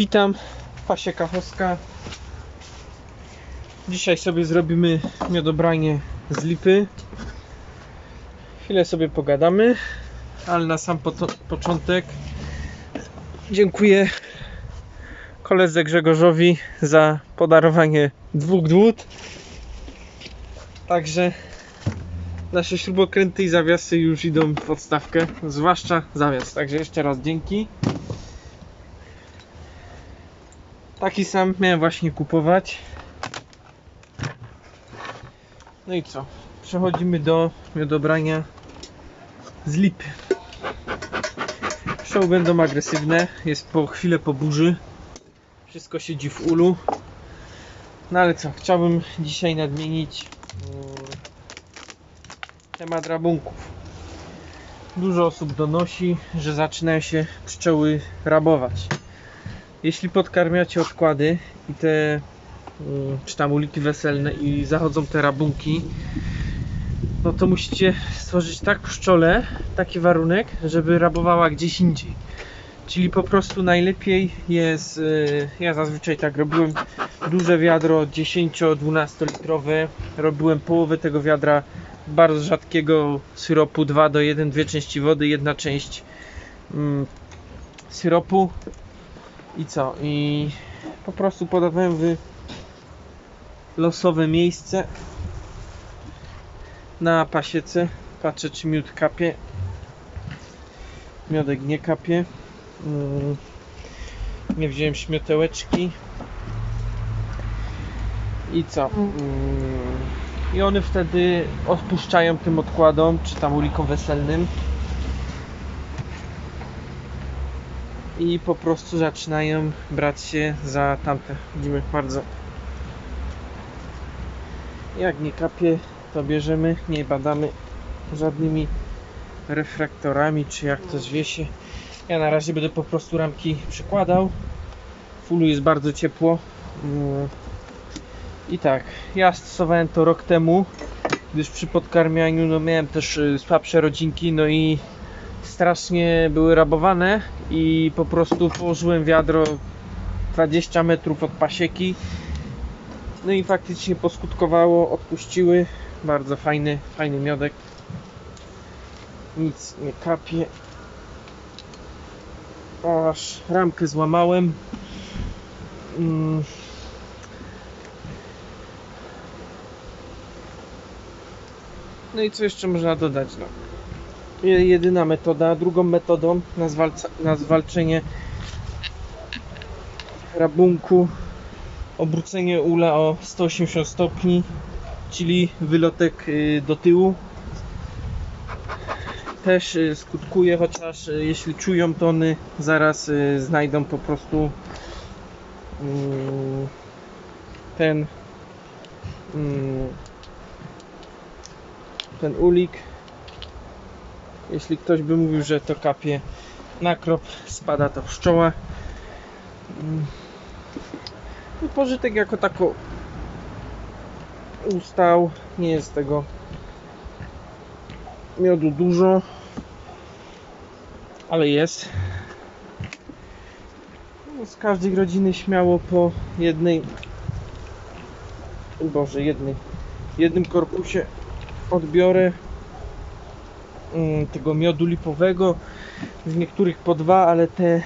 Witam, Pasie Kachowska. Dzisiaj sobie zrobimy miodobranie z lipy. Chwilę sobie pogadamy, ale na sam poto- początek dziękuję koledze Grzegorzowi za podarowanie dwóch dłut. Także nasze śrubokręty i zawiasy już idą w odstawkę, zwłaszcza zawias. Także jeszcze raz dzięki. Taki sam miałem właśnie kupować. No i co? Przechodzimy do miodobrania z lipy. Pszczoły będą agresywne. Jest po chwilę po burzy. Wszystko siedzi w ulu. No ale co? Chciałbym dzisiaj nadmienić mm, temat rabunków. Dużo osób donosi, że zaczynają się pszczoły rabować. Jeśli podkarmiacie odkłady i te mm, czy tam uliki weselne i zachodzą te rabunki, no to musicie stworzyć tak pszczole, taki warunek, żeby rabowała gdzieś indziej. Czyli po prostu najlepiej jest, y, ja zazwyczaj tak robiłem, duże wiadro 10-12 litrowe, robiłem połowę tego wiadra bardzo rzadkiego syropu 2 do 1, dwie części wody, jedna część mm, syropu i co? I po prostu podawałem w losowe miejsce na pasiece. Patrzę czy miód kapie. Miodek nie kapie. Mm, Nie wziąłem śmiotełeczki. I co? Mm, I one wtedy odpuszczają tym odkładom, czy tam ulikom weselnym. I po prostu zaczynają brać się za tamte. Widzimy bardzo. Jak nie kapie, to bierzemy, nie badamy żadnymi refraktorami, czy jak to zwie się. Ja na razie będę po prostu ramki przykładał. W ulu jest bardzo ciepło. Mm. I tak, ja stosowałem to rok temu, gdyż przy podkarmianiu no, miałem też y, słabsze rodzinki, no i strasznie były rabowane i po prostu położyłem wiadro 20 metrów od pasieki. No i faktycznie poskutkowało, odpuściły. Bardzo fajny, fajny miodek. Nic nie kapie. O, aż ramkę złamałem. Mm. no i co jeszcze można dodać no jedyna metoda. Drugą metodą na, zwalca, na zwalczenie rabunku obrócenie ula o 180 stopni, czyli wylotek y, do tyłu. Też y, skutkuje, chociaż y, jeśli czują tony, zaraz znajdą po prostu mm, ten mm, ten ulik jeśli ktoś by mówił, że to kapie na krop, spada to pszczoła. Mm. I pożytek jako tako ustał. Nie jest tego miodu dużo, ale jest. No, Z każdej rodziny śmiało po jednej, Boże, jednej, jednym korpusie odbiorę tego miodu lipowego. W niektórych po dwa, ale te,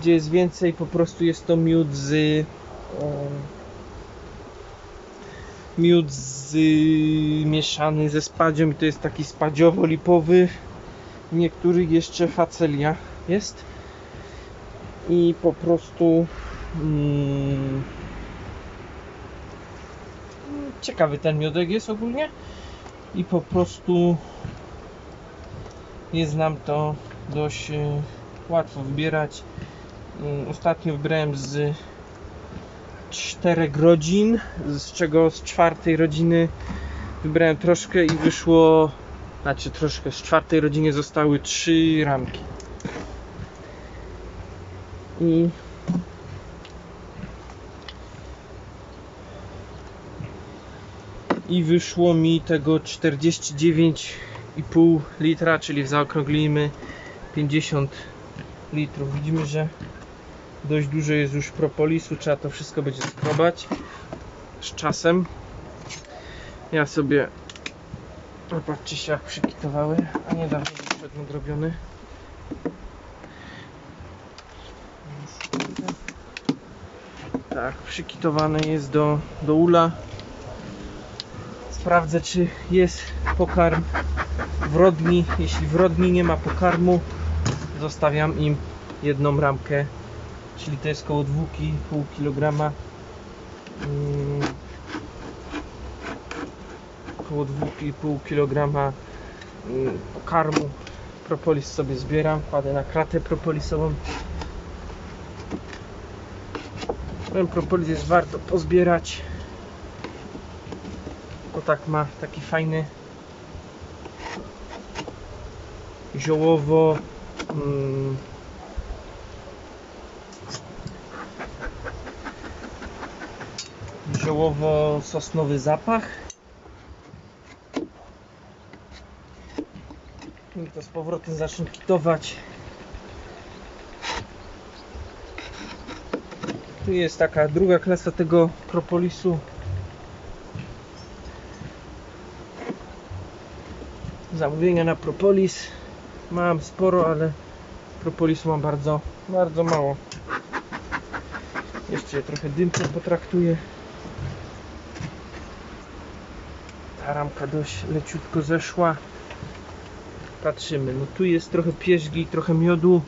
gdzie jest więcej, po prostu jest to miód z. miód z mieszany ze spadzią i to jest taki spadziowo-lipowy. W niektórych jeszcze facelia jest. I po prostu. Mm, ciekawy ten miodek jest ogólnie. I po prostu jest nam to dość e, łatwo wybierać. Mm, Ostatnio wybrałem z czterech rodzin, z czego z czwartej rodziny wybrałem troszkę i wyszło, znaczy troszkę, z czwartej rodziny zostały trzy ramki. I i wyszło mi tego 49,5 litra, czyli zaokrąglimy 50 litrów. Widzimy, że Dość dużo jest już propolisu, trzeba to wszystko będzie skrobać z czasem. Ja sobie patrzcie się jak przykitowały, a niedawno był przedmiot robiony. Tak, przykitowane jest do, do ula. Sprawdzę czy jest pokarm w rodni. Jeśli w rodni nie ma pokarmu, zostawiam im jedną ramkę, czyli to jest około 2,5 kg. Około 2,5 kg pokarmu. Propolis sobie zbieram, kładę na kratę propolisową. Ten propolis jest warto pozbierać. Bo tak ma taki fajny ziołowo mm, ziołowo-sosnowy zapach. I to z powrotem zacznę kitować. Tu jest taka druga klasa tego propolisu. Zamówienia na propolis mam sporo, ale propolisu mam bardzo, bardzo mało. Jeszcze trochę dymkiem potraktuję. Ta ramka dość leciutko zeszła. Patrzymy, no tu jest trochę pierzgi, trochę miodu.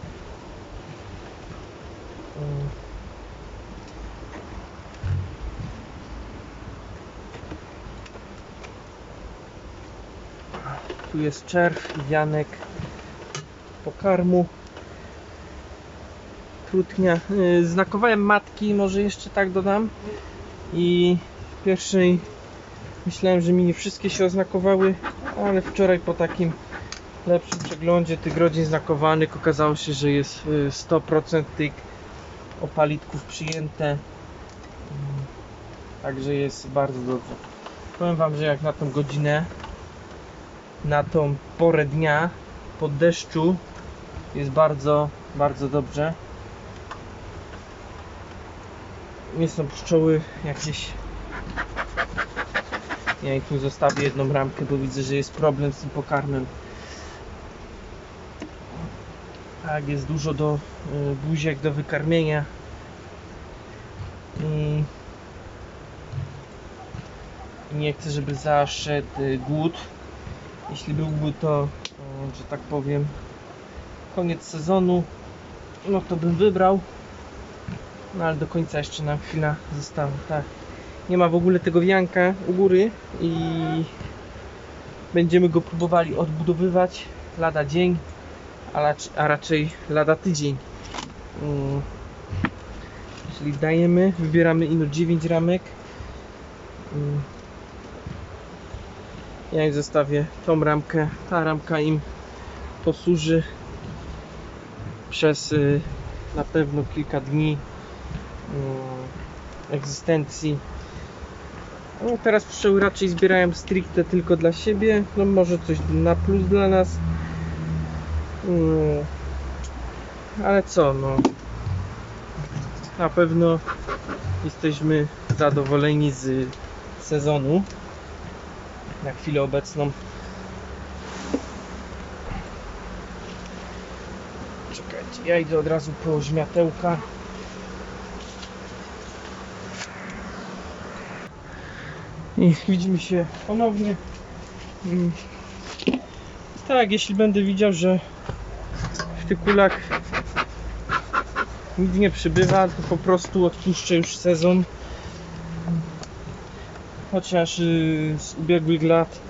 Tu jest czerw wianek pokarmu. Trutnia. Yy, Znakowałem matki, może jeszcze tak dodam. I w pierwszej myślałem, że mi nie wszystkie się oznakowały, ale wczoraj po takim lepszym przeglądzie tych rodzin znakowanych okazało się, że jest y, 100% tych opalitków przyjęte. Mm, Także jest bardzo dobrze. Powiem Wam, że jak na tą godzinę, na tą porę dnia, po deszczu, jest bardzo, bardzo dobrze. Nie są pszczoły jakieś. Ja im tu zostawię jedną ramkę, bo widzę, że jest problem z tym pokarmem. Tak, jest dużo do y, buziek do wykarmienia. I nie chcę, żeby zaszedł y, głód. Jeśli był głód, to, że tak powiem, koniec sezonu, no to bym wybrał. No ale do końca jeszcze nam chwila została, tak. Nie ma w ogóle tego wianka u góry i będziemy go próbowali odbudowywać lada dzień, a, rac- a raczej lada tydzień. Mm. Czyli dajemy, wybieramy ino 9 ramek. Mm. Ja im zostawię tą ramkę. Ta ramka im posłuży przez y, na pewno kilka dni y, egzystencji. No, teraz pszczoły raczej zbierają stricte tylko dla siebie. No może coś na plus dla nas. Mm. Ale co, no. Na pewno jesteśmy zadowoleni z sezonu. Na chwilę obecną. Ja idę od razu po żmiatełka. I widzimy się ponownie. Mm. Tak, jeśli będę widział, że w tych kulach nic nie przybywa, to po prostu odpuszczę już sezon. Chociaż y, z ubiegłych lat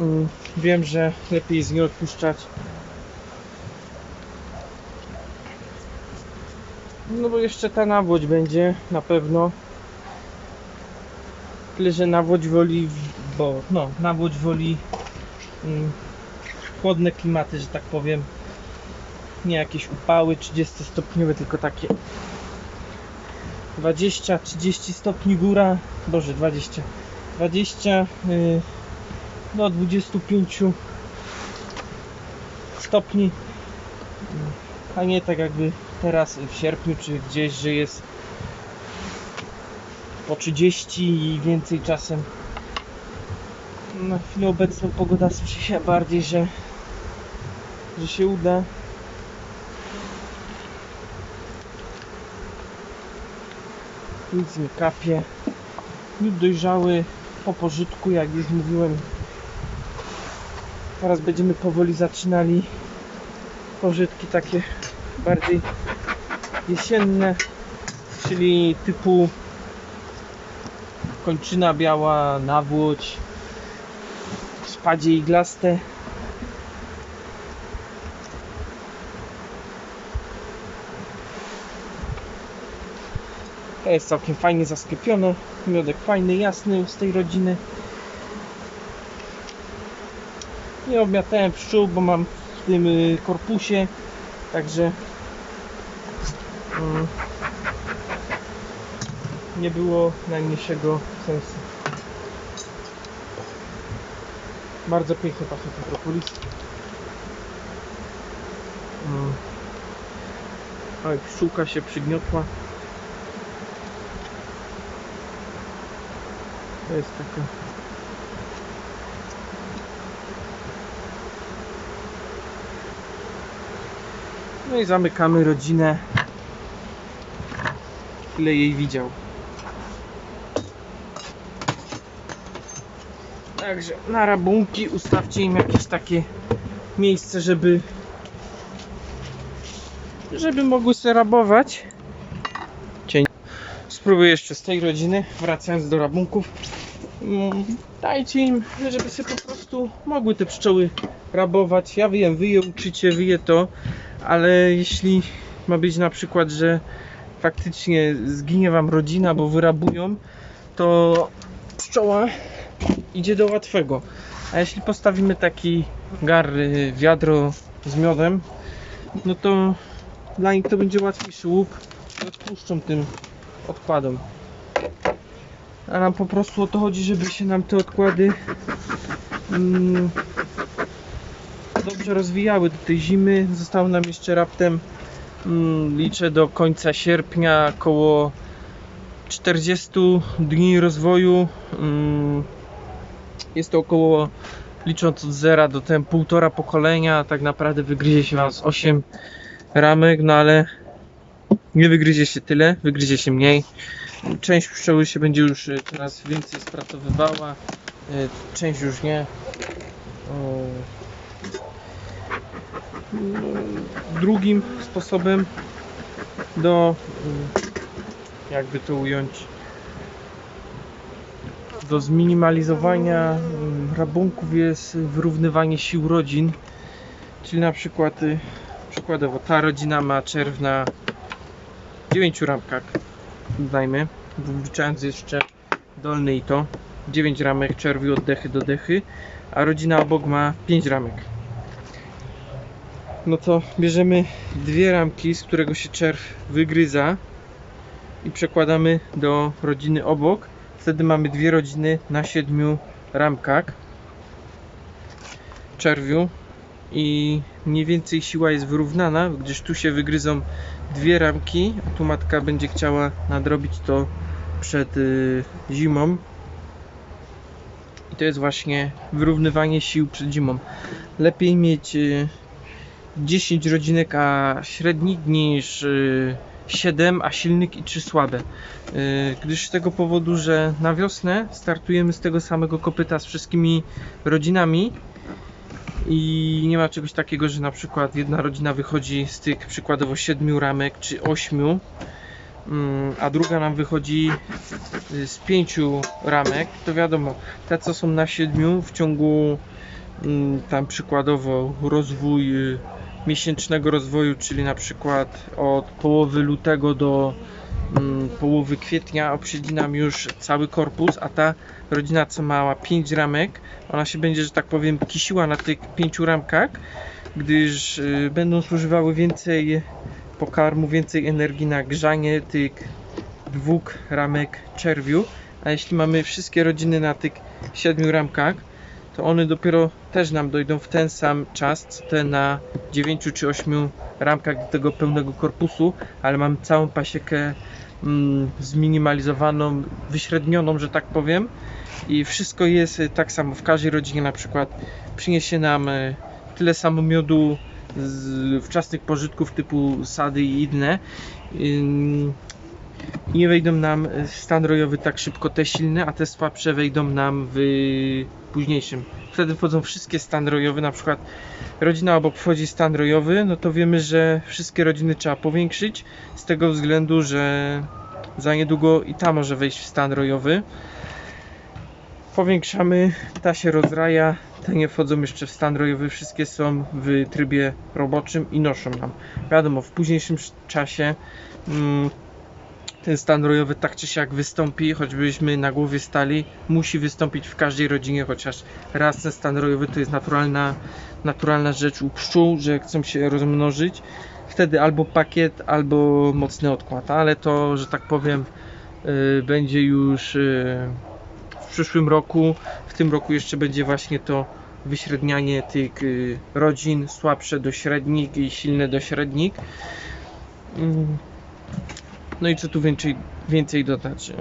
y, wiem, że lepiej jest nie odpuszczać. No bo jeszcze ta nawłoć będzie na pewno. Tyle, że nawłoć woli, bo no, nawłoć woli mm, chłodne klimaty, że tak powiem. Nie jakieś upały 30 stopniowe, tylko takie 20-30 stopni góra, boże 20, 20 yy, do 25 stopni. A nie tak jakby teraz w sierpniu czy gdzieś, że jest po 30 i więcej czasem. Na chwilę obecną pogoda sprzyja bardziej, że, że się uda. Nic nie kapie. Miód dojrzały po pożytku, jak już mówiłem. Teraz będziemy powoli zaczynali pożytki takie bardziej jesienne, czyli typu kończyna biała, nawłoć, spadzie iglaste. Jest całkiem fajnie zasklepione. Miodek fajny, jasny z tej rodziny. Nie obmiatałem pszczół, bo mam w tym y, korpusie. Także mm, nie było najmniejszego sensu. Bardzo pięknie pachnie ten propolis. Mm. Oj, pszczółka się przygniotła. To jest taka No i zamykamy rodzinę. Ile jej widział. Także na rabunki ustawcie im jakieś takie miejsce, żeby żeby mogły sobie rabować. Cień. Spróbuję jeszcze z tej rodziny, wracając do rabunków. Mm, Dajcie im, żeby sobie po prostu mogły te pszczoły rabować. Ja wiem, wy je uczycie, wy je to, ale jeśli ma być na przykład, że faktycznie zginie wam rodzina, bo wyrabują, to pszczoła idzie do łatwego. A jeśli postawimy taki gar, y, wiadro z miodem, no to dla nich to będzie łatwiejszy łup i odpuszczą tym odkładom. A nam po prostu o to chodzi, żeby się nam te odkłady mm, dobrze rozwijały do tej zimy. Zostało nam jeszcze raptem mm, liczę do końca sierpnia około 40 dni rozwoju. Mm, jest to około licząc od zera do ten półtora pokolenia, tak naprawdę wygryzie się was 8 ramek, no ale nie wygryzie się tyle, wygryzie się mniej. Część pszczoły się będzie już coraz więcej spratowywała, y, część już nie. No, Drugim sposobem do y, jakby to ująć do zminimalizowania mm, rabunków jest wyrównywanie sił rodzin. Czyli na przykład y, przykładowo ta rodzina ma czerw na 9 ramkach dajmy, wliczając jeszcze dolny i to 9 ramek czerwiu od dechy do dechy, a rodzina obok ma 5 ramek. No to bierzemy dwie ramki, z którego się czerw wygryza i przekładamy do rodziny obok. Wtedy mamy dwie rodziny na 7 ramkach czerwiu i mniej więcej siła jest wyrównana, gdyż tu się wygryzą dwie ramki, a tu matka będzie chciała nadrobić to przed y, zimą. I to jest właśnie wyrównywanie sił przed zimą. Lepiej mieć y, 10 rodzinek a średnich niż y, 7 a silnych i 3 słabe. Y, gdyż z tego powodu, że na wiosnę startujemy z tego samego kopyta z wszystkimi rodzinami i nie ma czegoś takiego, że na przykład jedna rodzina wychodzi z tych przykładowo 7 ramek czy 8, mm, a druga nam wychodzi y, z 5 ramek, to wiadomo, te co są na 7 w ciągu mm, tam przykładowo rozwój y, miesięcznego rozwoju, czyli na przykład od połowy lutego do mm, połowy kwietnia obsiedzi nam już cały korpus, a ta rodzina co mała 5 ramek, ona się będzie, że tak powiem, kisiła na tych 5 ramkach, gdyż y, będą zużywały więcej pokarmu, więcej energii na grzanie tych dwóch ramek czerwiu, a jeśli mamy wszystkie rodziny na tych 7 ramkach, to one dopiero też nam dojdą w ten sam czas, co te na 9 czy 8 ramkach do tego pełnego korpusu, ale mam całą pasiekę mm, zminimalizowaną, wyśrednioną, że tak powiem. I wszystko jest y, tak samo w każdej rodzinie, na przykład przyniesie nam y, tyle samo miodu z wczesnych pożytków typu sady i inne. Nie wejdą nam w stan rojowy tak szybko te silne, a te słabsze wejdą nam w późniejszym. Wtedy wchodzą wszystkie stan rojowy, na przykład rodzina obok wchodzi stan rojowy, no to wiemy, że wszystkie rodziny trzeba powiększyć z tego względu, że za niedługo i ta może wejść w stan rojowy. Powiększamy, ta się rozraja, te nie wchodzą jeszcze w stan rojowy, wszystkie są w trybie roboczym i noszą nam. Wiadomo, w późniejszym czasie mm, ten stan rojowy tak czy siak wystąpi, choćbyśmy na głowie stali, musi wystąpić w każdej rodzinie, chociaż raz ten stan rojowy to jest naturalna, naturalna rzecz u pszczół, że chcą się rozmnożyć. Wtedy albo pakiet, albo mocny odkład, ale to, że tak powiem, yy, będzie już yy, w przyszłym roku. W tym roku jeszcze będzie właśnie to wyśrednianie tych yy, rodzin, słabsze do średnich i silne do średnich. No i co tu więcej, więcej dodać?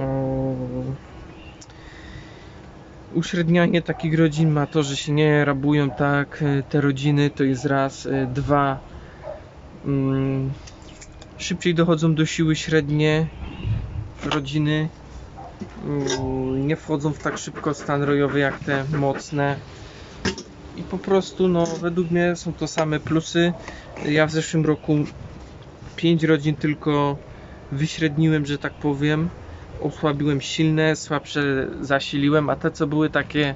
Uśrednianie takich rodzin ma to, że się nie rabują tak e, te rodziny, to jest raz, e, dwa. Mm, szybciej dochodzą do siły średnie rodziny. Mm, nie wchodzą w tak szybko stan rojowy jak te mocne. I po prostu, no, według mnie są to same plusy. Ja w zeszłym roku 5 rodzin tylko wyśredniłem, że tak powiem. Osłabiłem silne, słabsze zasiliłem, a te co były takie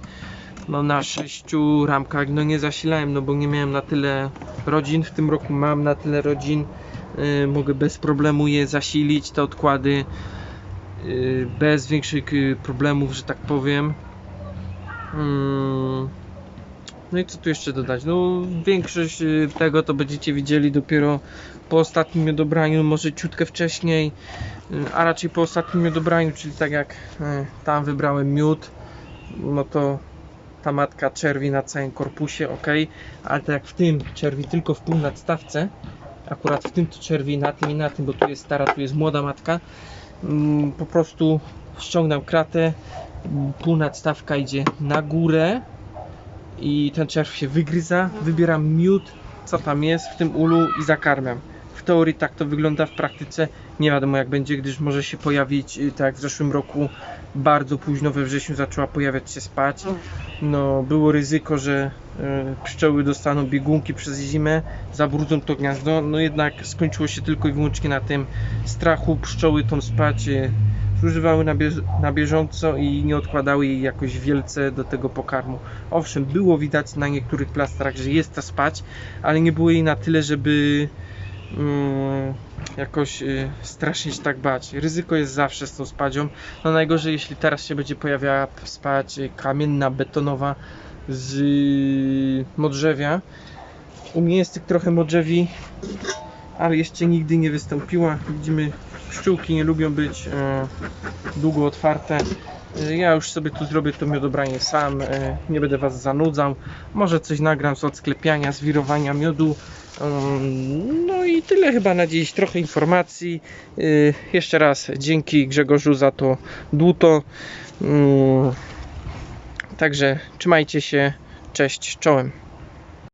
no, na sześciu ramkach, no nie zasilałem, no bo nie miałem na tyle rodzin. W tym roku mam na tyle rodzin, yy, mogę bez problemu je zasilić, te odkłady yy, bez większych yy, problemów, że tak powiem. Mm. No i co tu jeszcze dodać? No większość y, tego to będziecie widzieli dopiero po ostatnim miodobraniu, może ciutkę wcześniej, y, a raczej po ostatnim miodobraniu, czyli tak jak y, tam wybrałem miód, no to ta matka czerwi na całym korpusie, ok, ale tak jak w tym czerwi tylko w pół nadstawce, akurat w tym to czerwi na tym i na tym, bo tu jest stara, tu jest młoda matka, mm, po prostu ściągnę kratę, pół nadstawka idzie na górę, i ten czerw się wygryza, wybieram miód, co tam jest w tym ulu i zakarmiam. W teorii tak to wygląda, w praktyce nie wiadomo jak będzie, gdyż może się pojawić, y, tak jak w zeszłym roku, bardzo późno we wrześniu zaczęła pojawiać się spać. No, było ryzyko, że y, pszczoły dostaną biegunki przez zimę, zabrudzą to gniazdo, no jednak skończyło się tylko i wyłącznie na tym strachu, pszczoły tą spać y, zużywały na, bież na bieżąco i nie odkładały jej jakoś wielce do tego pokarmu. Owszem, było widać na niektórych plastrach, że jest ta spać, ale nie było jej na tyle, żeby mm, jakoś y, strasznie się tak bać. Ryzyko jest zawsze z tą spadzią. No najgorzej, jeśli teraz się będzie pojawiała spać kamienna, betonowa z y, modrzewia. U mnie jest tych trochę modrzewi, ale jeszcze nigdy nie wystąpiła. Widzimy, pszczółki nie lubią być e, długo otwarte. E, Ja już sobie tu zrobię to miodobranie sam, e, nie będę Was zanudzał. Może coś nagram z odsklepiania, z wirowania miodu. Um, No i tyle chyba na dziś, trochę informacji. Jeszcze raz dzięki Grzegorzu za to dłuto. Mm, Także trzymajcie się, cześć, czołem.